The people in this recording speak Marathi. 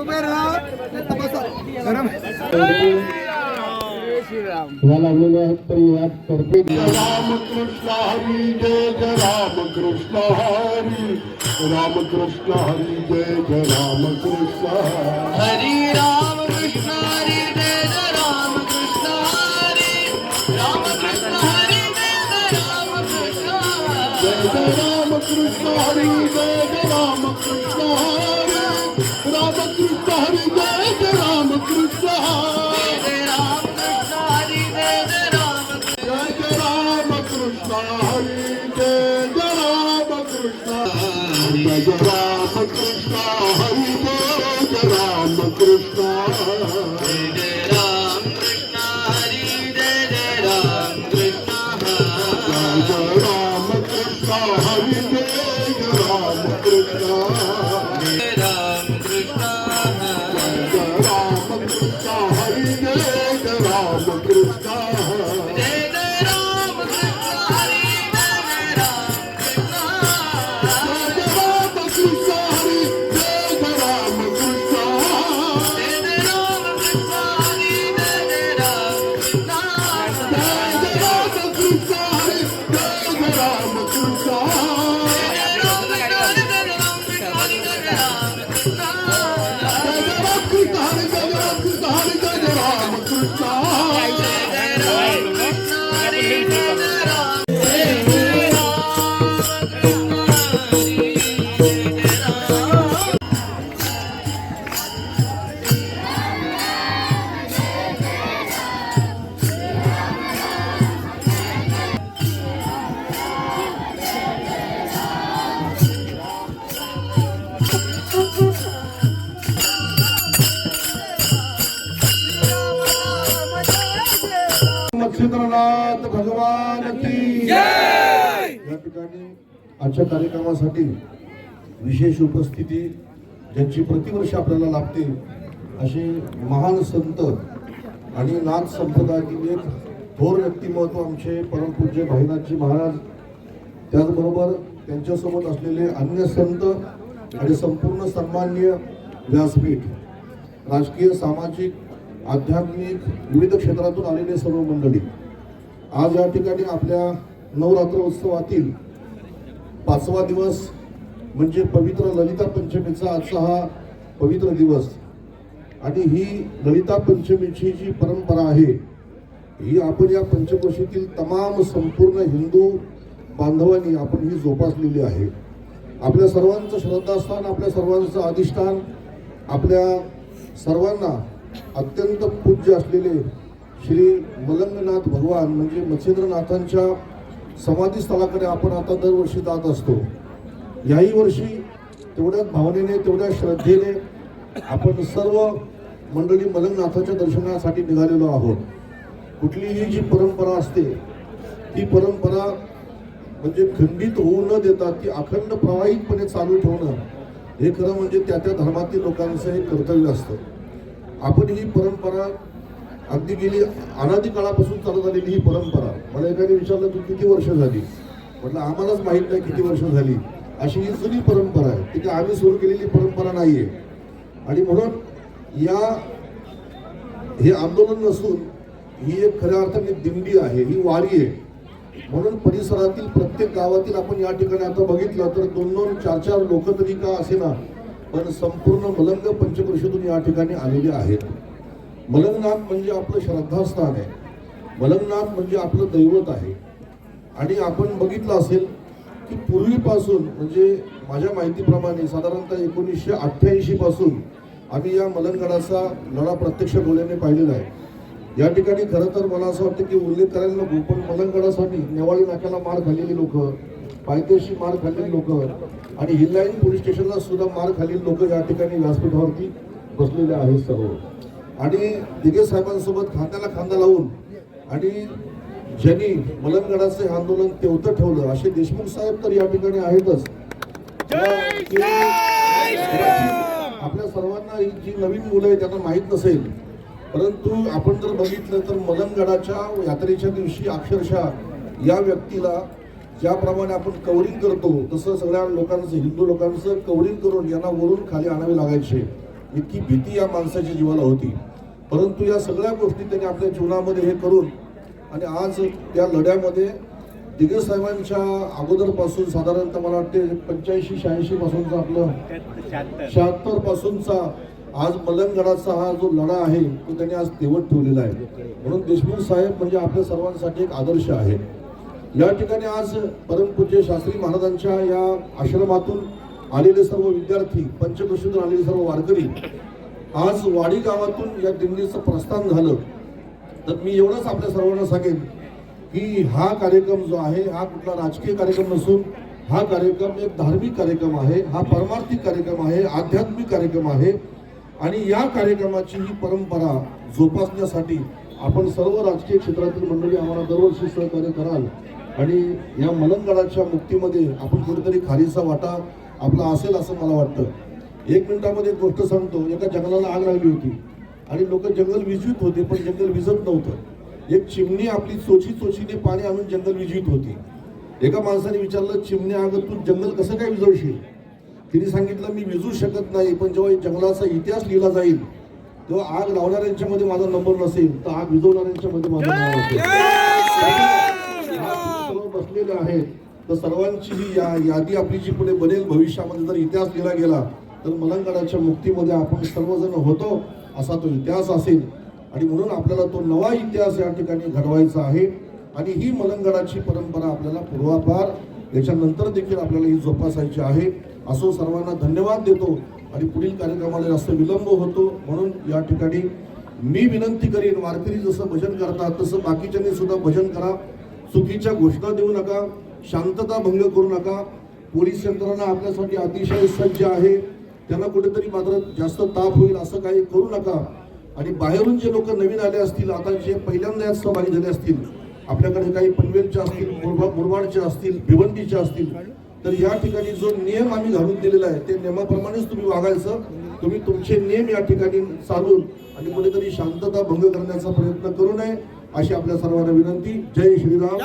उभे राहा. लागलेले आहेत तर यात करते रामकृष्ण हरी जय जय रामकृष्ण हरी. रामकृष्ण हरी जय जय रामकृष्ण हरी. हरी राम कृष्ण हरी जय जय राम कृष्ण हरी. राम कृष्ण हरी जय जय राम कृष्ण जय जय रामकृष्ण हरी जय जय राम कृष्ण हरि जय राम कृष्ण जय राम कृष्ण हरि जय राम कृष्ण जय राम कृष्ण हरि जय राम कृष्ण मत्स्येंद्रनाथ भगवान की या ठिकाणी आजच्या कार्यक्रमासाठी विशेष उपस्थिती ज्यांची प्रतिवर्ष आपल्याला लाभते असे महान संत आणि नाथ संप्रदायातील एक थोर व्यक्तिमत्व आमचे परमपूज्य भाईनाथजी महाराज त्याचबरोबर त्यांच्यासोबत असलेले अन्य संत आणि संपूर्ण सन्मान्य व्यासपीठ राजकीय सामाजिक आध्यात्मिक विविध क्षेत्रातून आलेले सर्व मंडळी आज या ठिकाणी आपल्या नवरात्र उत्सवातील पाचवा दिवस म्हणजे पवित्र ललिता पंचमीचा आजचा हा पवित्र दिवस. आणि ही ललिता पंचमीची जी परंपरा आहे ही आपण या पंचकोशीतील तमाम संपूर्ण हिंदू बांधवांनी आपण ही जोपासलेली आहे. आपल्या सर्वांचं श्रद्धास्थान आपल्या सर्वांचं अधिष्ठान आपल्या सर्वांना अत्यंत पूज्य असलेले श्री मलंगनाथ भगवान म्हणजे मच्छेंद्रनाथांच्या समाधीस्थळाकडे आपण आता दरवर्षी जात असतो. याही वर्षी तेवढ्याच भावनेने तेवढ्या श्रद्धेने आपण सर्व मंडळी मलंगनाथाच्या दर्शनासाठी निघालेलो आहोत. कुठलीही जी परंपरा असते ती परंपरा म्हणजे खंडित होऊ न देता ती अखंड प्रवाहितपणे चालू ठेवणं हे खरं म्हणजे त्या त्या धर्मातील लोकांचं हे कर्तव्य असतं. आपण ही परंपरा अगदी गेली अनादी काळापासून चालत आलेली ही परंपरा. मला एकाने विचारलं तू किती वर्ष झाली? म्हटलं आम्हालाच माहीत नाही किती वर्ष झाली. अशी ही जुनी परंपरा आहे. ती काय आम्ही सुरू केलेली परंपरा नाहीये. आणि म्हणून या हे आंदोलन नसून ही एक खऱ्या अर्थाने दिंडी आहे ही वारी आहे. म्हणून परिसरातील प्रत्येक गावातील आपण या ठिकाणी आता बघितलं तर दोन दोन चार चार लोक तरी का असेना पण संपूर्ण मलंग पंचकृषीतून या ठिकाणी आलेले आहेत. मलंगनाथ म्हणजे आपलं श्रद्धास्थान आहे. मलंगनाथ म्हणजे आपलं दैवत आहे. आणि आपण बघितलं असेल की पूर्वीपासून म्हणजे माझ्या माहितीप्रमाणे साधारणतः एकोणीसशे अठ्ठ्याऐंशी पासून आम्ही या मलंगडाचा लढा प्रत्यक्ष डोळ्याने पाहिलेला आहे. या ठिकाणी खरं तर मला असं वाटतं की उल्लेख करायला नको पण मलंगडासाठी नेवाळी नाक्याला मार खाल्लेली लोक पायथ्याशी मार खाल्लेली लोक आणि हिल्लाईन पोलीस स्टेशनला सुद्धा मार खाल्लेली लोक या ठिकाणी व्यासपीठावरती बसलेले आहेत सर्व. आणि दिगे साहेबांसोबत खांद्याला खांदा लावून आणि ज्यांनी मलंगडाचं हे आंदोलन तेवतं ठेवलं असे देशमुख साहेब तर या ठिकाणी आहेतच. आपल्या सर्वांना ही जी नवीन मुलं आहेत त्यांना माहीत नसेल परंतु आपण जर बघितलं तर मलंगडाच्या यात्रेच्या दिवशी अक्षरशः या व्यक्तीला ज्याप्रमाणे आपण कवरिंग करतो तसं सगळ्या लोकांचं हिंदू लोकांचं कवरिंग करून यांना वरून खाली आणावे लागायचे. इतकी भीती या माणसाच्या जीवाला होती. परंतु या सगळ्या गोष्टी त्यांनी आपल्या जीवनामध्ये हे करून आणि आज त्या लढ्यामध्ये दिगे साहेबांच्या अगोदरपासून साधारणतः मला वाटते पंच्याऐंशी शहाऐंशी पासूनचा आपलं शहात्तर पासूनचा आज मलंगडाचा हा जो लढा आहे तो त्यांनी आज तेवत ठेवलेला आहे. म्हणून देशमुख साहेब म्हणजे आपल्या सर्वांसाठी एक आदर्श आहे. या ठिकाणी आज परमपूज्य शास्त्री महाराजांच्या या आश्रमातून आलेले सर्व विद्यार्थी पंचकृषीतून आलेले सर्व वारकरी आज वाडी गावातून या दिंडीचं प्रस्थान झालं. तर मी एवढंच आपल्या सर्वांना सांगेन की हा कार्यक्रम जो आहे हा कुठला राजकीय कार्यक्रम नसून हा कार्यक्रम एक धार्मिक कार्यक्रम आहे हा परमार्थिक कार्यक्रम आहे आध्यात्मिक कार्यक्रम आहे. आणि या कार्यक्रमाची ही परंपरा जोपासण्यासाठी आपण सर्व राजकीय क्षेत्रातील मंडळी आम्हाला दरवर्षी सहकार्य कराल. आणि या मलंगडाच्या मुक्तीमध्ये आपण कुठेतरी खारीचा वाटा आपला असेल असं मला वाटतं. एक मिनिटामध्ये एक गोष्ट सांगतो एका जंगलाला आग लागली होती. आणि लोक जंगल विजवीत होते पण जंगल विजत नव्हतं. एक चिमणी आपली चोची चोचीने पाणी आणून जंगल विजवीत होती. एका माणसाने विचारलं चिमणी अगं तू जंगल कसं काय विजवशील? तिने सांगितलं मी विजू शकत नाही पण जेव्हा जंगलाचा इतिहास लिहिला जाईल तेव्हा आग लावणाऱ्यांच्या मध्ये माझा नंबर नसेल तर आग विजवणाऱ्यांच्या मध्ये नंबर असेल. बसलेले आहेत तर सर्वांची ही या यादी आपली जी पुढे बनेल भविष्यामध्ये जर इतिहास लिहिला गेला तर मलंगडाच्या मुक्तीमध्ये आपण सर्वजण होतो असा तो इतिहास असेल. आणि म्हणून आपल्याला तो नवा इतिहास या ठिकाणी घडवायचा आहे. आणि ही मलंगडाची परंपरा आपल्याला पूर्वापार याच्यानंतर देखील आपल्याला ही जोपासायची आहे. असो सर्वांना धन्यवाद देतो. आणि पुढील कार्यक्रमाला जास्त विलंब होतो. म्हणून या ठिकाणी मी विनंती करीन वारकरी जसं भजन करतात तसं बाकीच्यांनी सुद्धा भजन करा. चुकीच्या घोषणा देऊ नका शांतता भंग करू नका. पोलीस यंत्रणा आपल्यासाठी अतिशय सज्ज आहे. त्यांना कुठेतरी मात्र जास्त ताप होईल असं काही करू नका. आणि बाहेरून जे लोक नवीन आले असतील आता जे पहिल्यांदा यात सहभागी झाले असतील आपल्याकडे काही पनवेलचे असतील मुरबा मुरबाडचे असतील भिवंडीचे असतील तर या ठिकाणी जो नियम आम्ही घालून दिलेला आहे ते नियमाप्रमाणेच तुम्ही वागायचं. तुम्ही तुमचे नियम या ठिकाणी चालून आणि कुठेतरी शांतता भंग करण्याचा प्रयत्न करू नये. अशी आपल्या सर्वांना विनंती. जय श्रीराम.